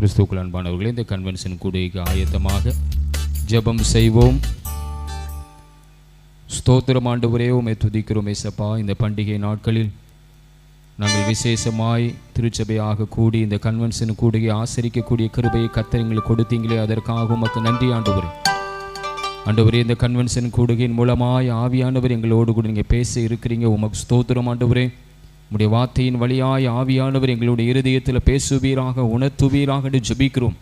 கிறிஸ்துக்குள் அன்பானவர்களே இந்த கன்வென்ஷன் கூடைக்கு ஆயத்தமாக ஜெபம் செய்வோம். ஸ்தோத்திரம் ஆண்டவரே உமை துதிக்கிறோம் ஏசப்பா. இந்த பண்டிகை நாட்களில் நாங்கள் விசேஷமாய் திருச்சபையாக கூடி இந்த கன்வென்ஷன் கூடுகை ஆசரிக்கக்கூடிய கிருபையை கத்தர் கொடுத்தீங்களே அதற்காக உமக்கு நன்றி ஆண்டவரே. ஆண்டவரே இந்த கன்வென்ஷன் கூடுகையின் மூலமாய் ஆவியானவர் எங்களோடு கூட நீங்கள் பேச இருக்கிறீங்க. உமக்கு ஸ்தோத்திரம் ஆண்டவரே. உடைய வார்த்தையின் வழியாய் ஆவியானவர் எங்களுடைய இருதயத்தில் பேசுவீராக உணர்த்துவீராக என்று ஜெபிக்கிறோம்.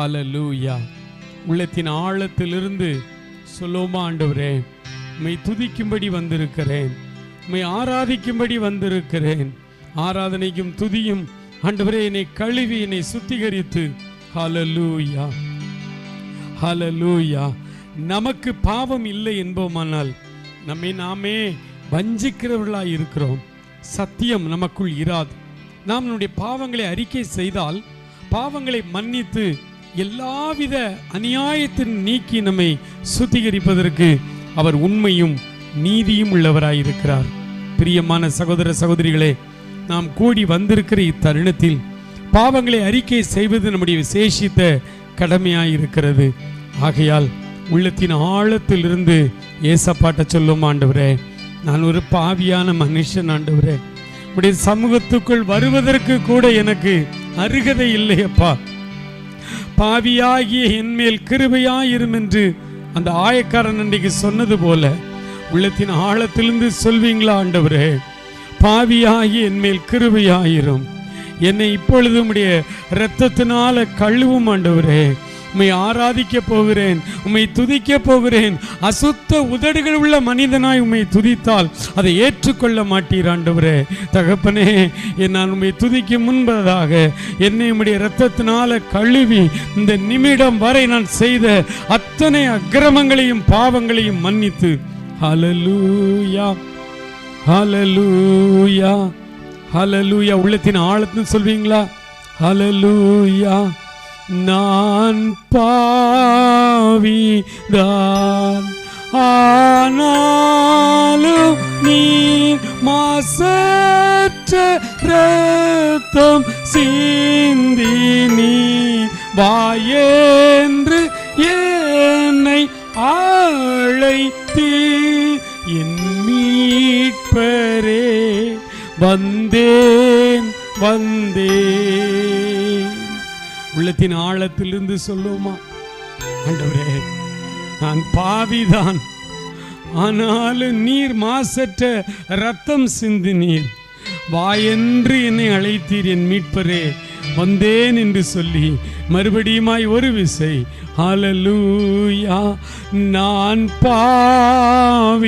ஹலலூயா உள்ளத்தின் ஆழத்திலிருந்து சொல்லுமா ஆண்டவரே உம்மை துதிக்கும்படி வந்திருக்கிறேன். உம்மை ஆராதிக்கும்படி வந்திருக்கிறேன். ஆராதனைக்கும் துதியும் ஆண்டவரே என்னை கழுவி என்னை சுத்திகரித்து. ஹலலூயா ஹலலூயா நமக்கு பாவம் இல்லை என்போமானால் நம்மை நாமே வஞ்சிக்கிறவர்களாய் இருக்கிறோம். சத்தியம் நமக்குள் இராது. நாம் நம்முடைய பாவங்களை அறிக்கை செய்தால் பாவங்களை மன்னித்து எல்லாவித அநியாயத்தின் நீக்கி நம்மை சுத்திகரிப்பதற்கு அவர் உண்மையும் நீதியும் உள்ளவராயிருக்கிறார். பிரியமான சகோதர சகோதரிகளே நாம் கூடி வந்திருக்கிற இத்தருணத்தில் பாவங்களை அறிக்கை செய்வது நம்முடைய விசேஷித்த கடமையாயிருக்கிறது. ஆகையால் உள்ளத்தின் ஆழத்திலிருந்து ஏசப்பாட்ட சொல்லும் ஆண்டவரே நான் ஒரு பாவியான மனுஷன் ஆண்டவரே. உடைய சமூகத்துக்குள் வருவதற்கு கூட எனக்கு அருகதை இல்லையப்பா. பாவியாகிய என்மேல் கிருபையாயிரும் என்று அந்த ஆயக்காரன் அன்றைக்கு சொன்னது போல உள்ளத்தின் ஆழத்திலிருந்து சொல்வீங்களா ஆண்டவரே? பாவியாகி என்மேல் கிருபையாயிரும். என்னை இப்பொழுது உடைய இரத்தத்தினால கழுவும் ஆண்டவரே. உம்மை ஆராதிக்க போகிறேன் உம்மை துதிக்க போகிறேன். அசுத்த உதடுகள் உள்ள மனிதனாய் உம்மை துதித்தால் அதை ஏற்றுக்கொள்ள மாட்டீர் ஆண்டவரே. தகப்பனே என்னால் நான் உம்மை துதிக்க முன்பதாக என்னை உம்முடைய இரத்தத்தினால கழுவி இந்த நிமிடம் வரை நான் செய்த அத்தனை அக்கிரமங்களையும் பாவங்களையும் மன்னித்து. ஹலலூயா ஹலலூயா ஹலலூயா உள்ளத்தின் ஆழத்துன்னு சொல்வீங்களா? ஹalleluya. நான் பாவிதான். ஆனாலும் நீ மாசற்ற ரத்தம் சிந்தி நீ வாயென்று என்னை அழைத்தீ என் மீட்பரே. வந்தேன் வந்தேன். உள்ளத்தின் ஆழத்திலிருந்து சொல்லுவோமா? ஆண்டவரே நான் பாவிதான். ஆனாலும் நீர் மாசற்ற ரத்தம் சிந்து நீர் வாயென்று என்னை அழைத்தீர் என் மீட்பரே. வந்தேன் என்று சொல்லி மறுபடியுமாய் ஒரு விசை அலலூயா நான் பாவிதான்.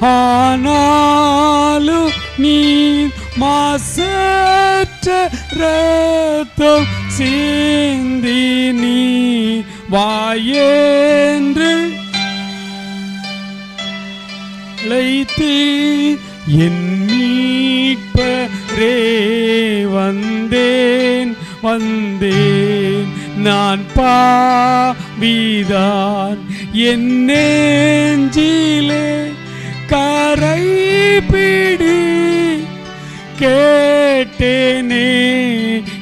ஆனாலும் நீ மாசற்ற ரத்தம் சிந்தி நீ வாயேன்று அழைத்தீ என் மீட்பரே வந்தேன் வந்தேன். நான் பாவிதான். என் நெஞ்சிலே கரை பிடி கேட்டேனே.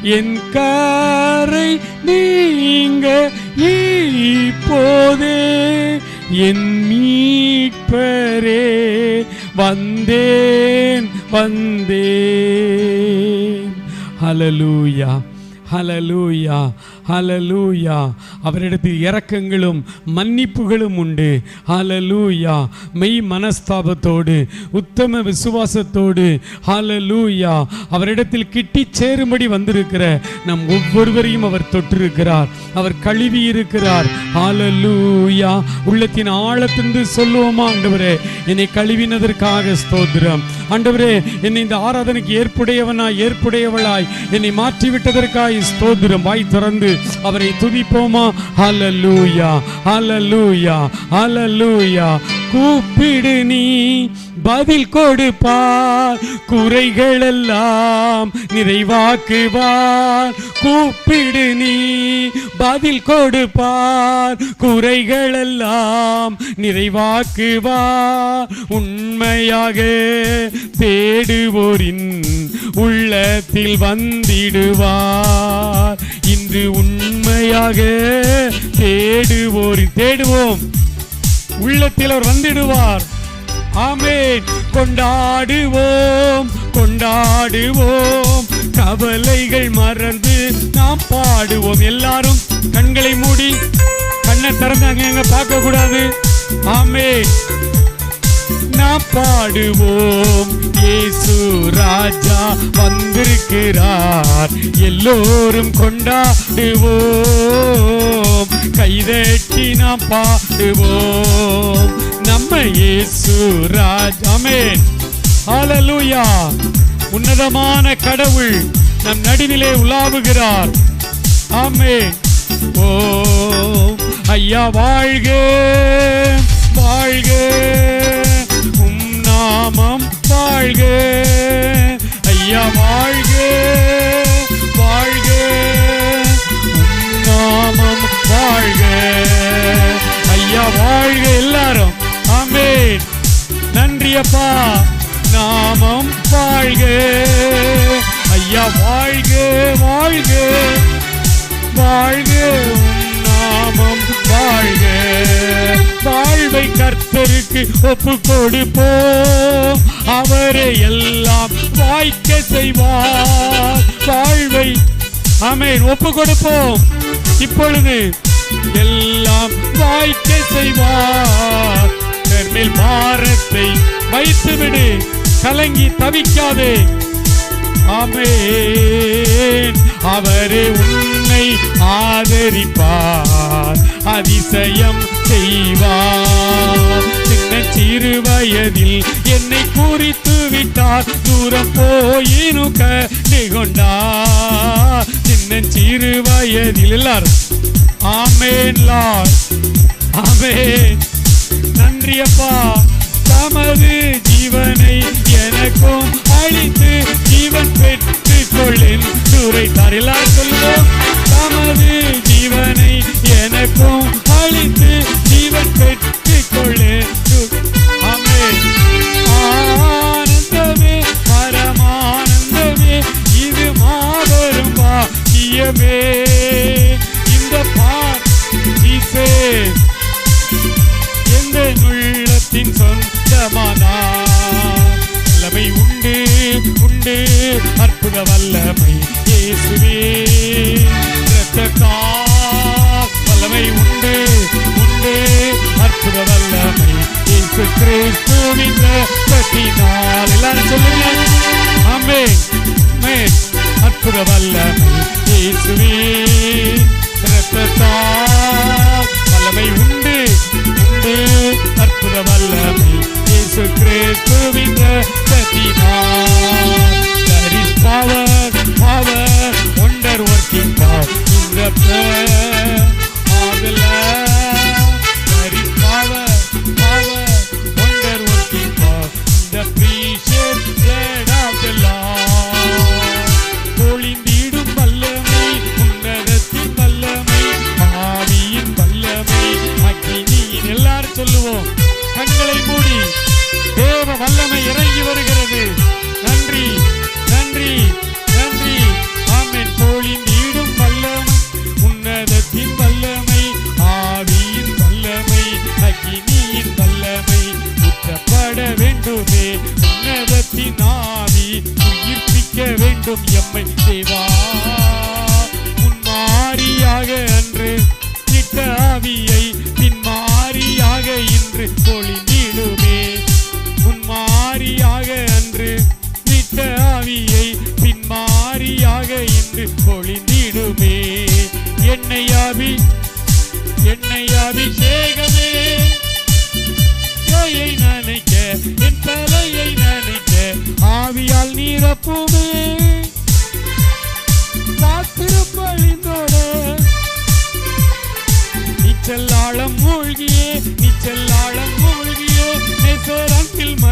என் கரை நீங்க இப்போதே. என் மீட்பரே வந்தேன் வந்தேன். ஹலலூயா ஹலலூயா ஹலலூயா அவரிடத்தில் இறக்கங்களும் மன்னிப்புகளும் உண்டு. ஹலலூயா மெய் மனஸ்தாபத்தோடு உத்தம விசுவாசத்தோடு. ஹலலூயா அவரிடத்தில் கிட்டி சேரும்படி வந்திருக்கிற நம் ஒவ்வொருவரையும் அவர் தொட்டிருக்கிறார் அவர் கழுவி இருக்கிறார். ஹலலூயா உள்ளத்தின் ஆழத்திருந்து சொல்லுவோமா ஆண்டவரே? என்னை கழுவினதற்காக ஸ்தோத்திரம். ஆண்டவரே என்னை இந்த ஆராதனைக்கு ஏற்புடையவனாய் ஏற்புடையவளாய் என்னை மாற்றி விட்டதற்காய் ஸ்தோத்திரம். வாய் திறந்து அவரை துதிப்போமா ஹலலூயா ஹலலூயா ஹலலூயா கூப்பிடு நீ பதில் கொடுப்பார். குறைகளெல்லாம் நிறைவாக்குவார். கூப்பிடு நீ பதில் கொடுப்பார். குறைகளெல்லாம் நிறைவாக்குவார். உண்மையாக தேடுவோரின் உள்ளத்தில் வந்திடுவார். இன்று உண்மையாக தேடுவோரின் தேடுவோம். உள்ளத்தில் அவர் வந்திடுவார். ஆமேன். கொண்டாடுவோம் கொண்டாடுவோம். கவலைகள் மறந்து நாம் பாடுவோம். எல்லாரும் கண்களை மூடி கண்ணை திறந்து அங்க எங்க பார்க்க கூடாது ஆமே நாம் பாடுவோம். ஏசு ராஜா வந்திருக்கிறார். எல்லோரும் கொண்டாடுவோம். கைதட்டி நாம் பாடுவோம் நம்ம இயேசு ராஜாமே ஹalleluya. உன்னதமான கடவுள் நம் நடுவிலே உலாவுகிறார். ஆமென். ஓ ஐயா வாழ்க வாழ்க. உம் நாமம் வாழ்க. ஐயப்பா நாமம் வாழ்க. ஐயா வாழ்க வாழ்க. வாழ்க நாமம் வாழ்க. வாழ்வை கர்த்தருக்கு ஒப்பு கொடுப்போம். அவரை எல்லாம் வாய்க்க செய்வார். வாழ்வை ஆமென் ஒப்பு கொடுப்போம். இப்பொழுது எல்லாம் வாய்க்க செய்வார். மேல் பாரத்தை வைத்துவிடு. கலங்கி தவிக்காதே. ஆமென். அவரே உன்னை ஆதரிப்பார். அதிசயம் செய்வார். சின்ன சிறு வயதில் என்னை குறித்து விட்டார். தூரம் போயினு கொண்டார் சின்ன சிறு வயதில் எல்லாரும். ஆமேன் லார் ஆமே நன்றியப்பா. சூறைத்தார் எல்லாரும் தமது ஜீவனை எனக்கும் அழித்து ஜீவன் பெற்றுக் கொள்ளு. ஆனந்தமே பரமானந்தமே இது மாபெரும் பாக்கியமே. இந்த பாசே எந்த உள்ளத்தின் சொந்தமானா? வல்லமை உண்டு உண்டு அற்புத வல்லமை. இயேசுவே இரத்தத்தால் வல்லமை உண்டு உண்டு. அற்புத வல்லமை இயேசு கிறிஸ்துவின் இரத்தத்தினால் எல்லாரும் சொல்லுங்க. அற்புத வல்லமை இயேசுவே. இரத்தத்தால் வல்லமை உண்டு உண்டு. அற்புத வல்லமை இயேசு கிறிஸ்துவின் இரத்தத்தினால் in the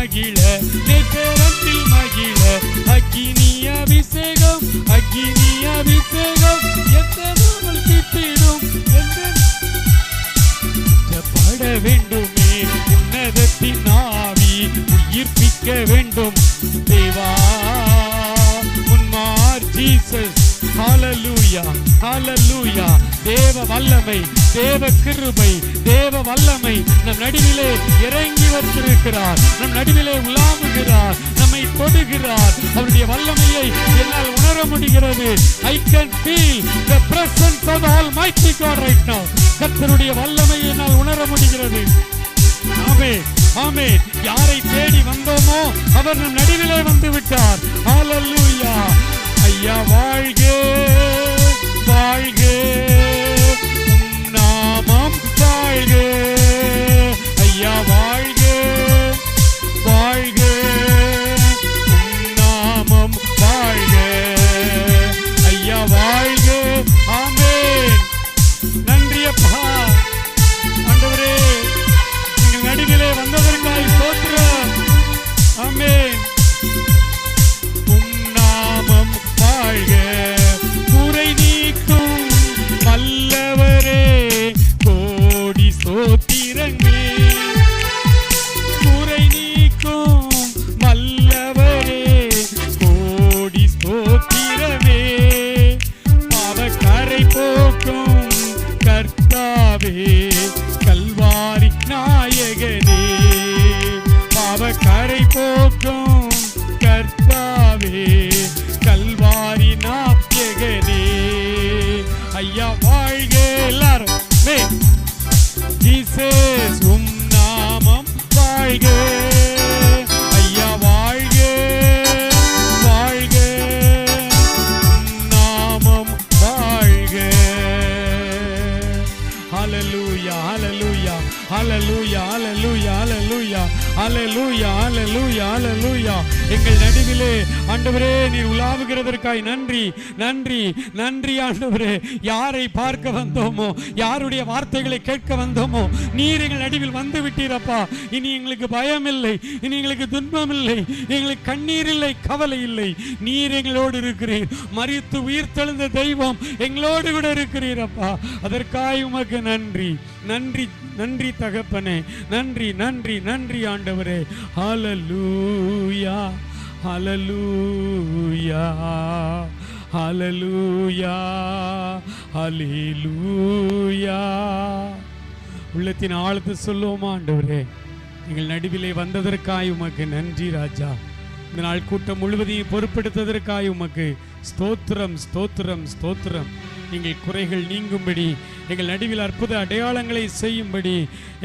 மகிழ நேசரத்தில் மகிழ. அக்கினி அபிஷேகம் அக்கினி அபிஷேகம். எந்த நாள் கிட்டிடும் வேண்டுமே உன்னதத்தின் ஆவி உயிர்ப்பிக்க வேண்டும். ஹalleluya ஹalleluya தேவ வல்லமை தேவ கிருபை தேவ வல்லமை நம் நடுவிலே இறங்கி வந்திருக்கிறார். நம் நடுவிலே உலாவுகிறார் நம்மை தொடுகிறார். அவருடைய வல்லமையை என்னால் உணர முடிகிறது. I can feel the presence of almighty God right now கர்த்தருடைய வல்லமையை என்னால் உணர முடிகிறது. ஆமே ஆமே யாரை தேடி வந்தோமோ அவர் நம் நடுவிலே வந்து விட்டார் ஹalleluya ஐயா வாழ்கே! வாழ்க. உம் நாமம் வாழ்க ஐயா வாழ்க. வாழ்க. உம் நாமம் வாழ்க. ஐயா வாழ்க. ஆமென். நன்றி அப்பா. ஆண்டவரே எங்கள் நடுவிலே வந்ததற்காய் ஸ்தோத்திரம் ஆமென். நாயகனே ஐயா வாழ்க எல்லாரும் ஜீசஸ் உம் நாமம் வாழ்க. ஐயா வாழ்க வாழ்க. நாமம் வாழ்க. ஹalleluya ஹalleluya ஹalleluya ஹalleluya ஹalleluya ஹalleluya ஹalleluya ஹalleluya. எங்கள் நடுவிலே ஆண்டவரே நீர் உலாவுகிறதற்காய் நன்றி நன்றி நன்றி ஆண்டவரே. யாரை பார்க்க வந்தோமோ யாருடைய வார்த்தைகளை கேட்க வந்தோமோ நீர் எங்கள் நடுவில் வந்து விட்டீரப்பா. இனி எங்களுக்கு பயம் இல்லை இனி எங்களுக்கு துன்பம் இல்லை எங்களுக்கு கண்ணீர் இல்லை கவலை இல்லை. நீர் எங்களோடு இருக்கிறீர். மறித்து உயிர் தெழுந்த தெய்வம் எங்களோடு கூட இருக்கிறீரப்பா. அதற்காய் உமக்கு நன்றி நன்றி நன்றி தகப்பனே. நன்றி நன்றி நன்றி ஆண்டவரே. ஹalleluya. ஹalleluya ஹalleluya ஹalleluya உள்ளத்தின் ஆழத்தை சொல்லுவோமா ஆண்டவரே? எங்கள் நடுவிலே வந்ததற்காய் உமக்கு நன்றி ராஜா. இந்த நாள் கூட்டம் முழுவதையும் பொறுப்பெடுத்ததற்காய் உமக்கு ஸ்தோத்திரம் ஸ்தோத்திரம் ஸ்தோத்திரம். எங்கள் குறைகள் நீங்கும்படி எங்கள் நடுவில் அற்புத அடையாளங்களை செய்யும்படி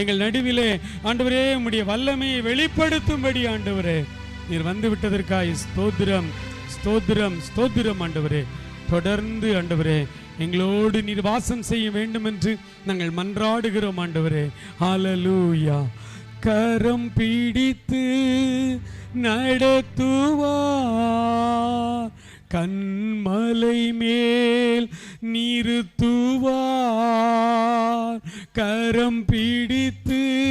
எங்கள் நடுவிலே ஆண்டவரே உம்முடைய வல்லமையை வெளிப்படுத்தும்படி ஆண்டவரே. நீர் வந்து விட்டதற்காய் ஸ்தோத்திரம் ஸ்தோத்திரம் ஸ்தோத்திரம் ஆண்டவரே. தொடர்ந்து ஆண்டவரே எங்களோடு நீர் வாசம் செய்ய வேண்டும் என்று நாங்கள் மன்றாடுகிறோம் ஆண்டவரே. ஹalleluya கரம் பிடித்து நடத்துவார் கண்மலை மேல் நிறுத்துவார் கரம் பிடித்து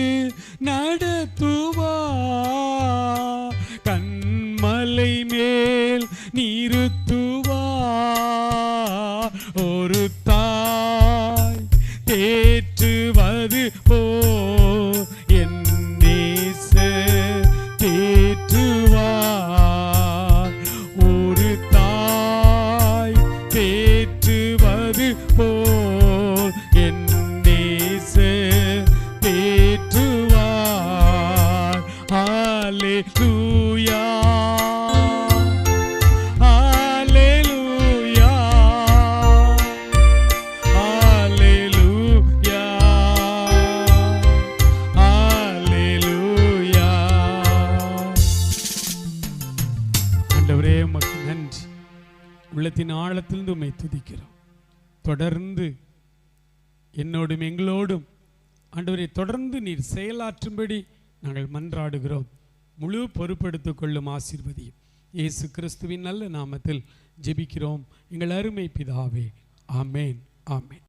நடத்துவார் தொடர்ந்து என்னோடும் எங்களோடும் ஆண்டவரை தொடர்ந்து நீர் செயலாற்றும்படி நாங்கள் மன்றாடுகிறோம். முழு பொறுப்பெடுத்துக் கொள்ளும் ஆசீர்வதியும் இயேசு கிறிஸ்துவின் நல்ல நாமத்தில் ஜெபிக்கிறோம். எங்கள் அருமை பிதாவே ஆமேன் ஆமேன்.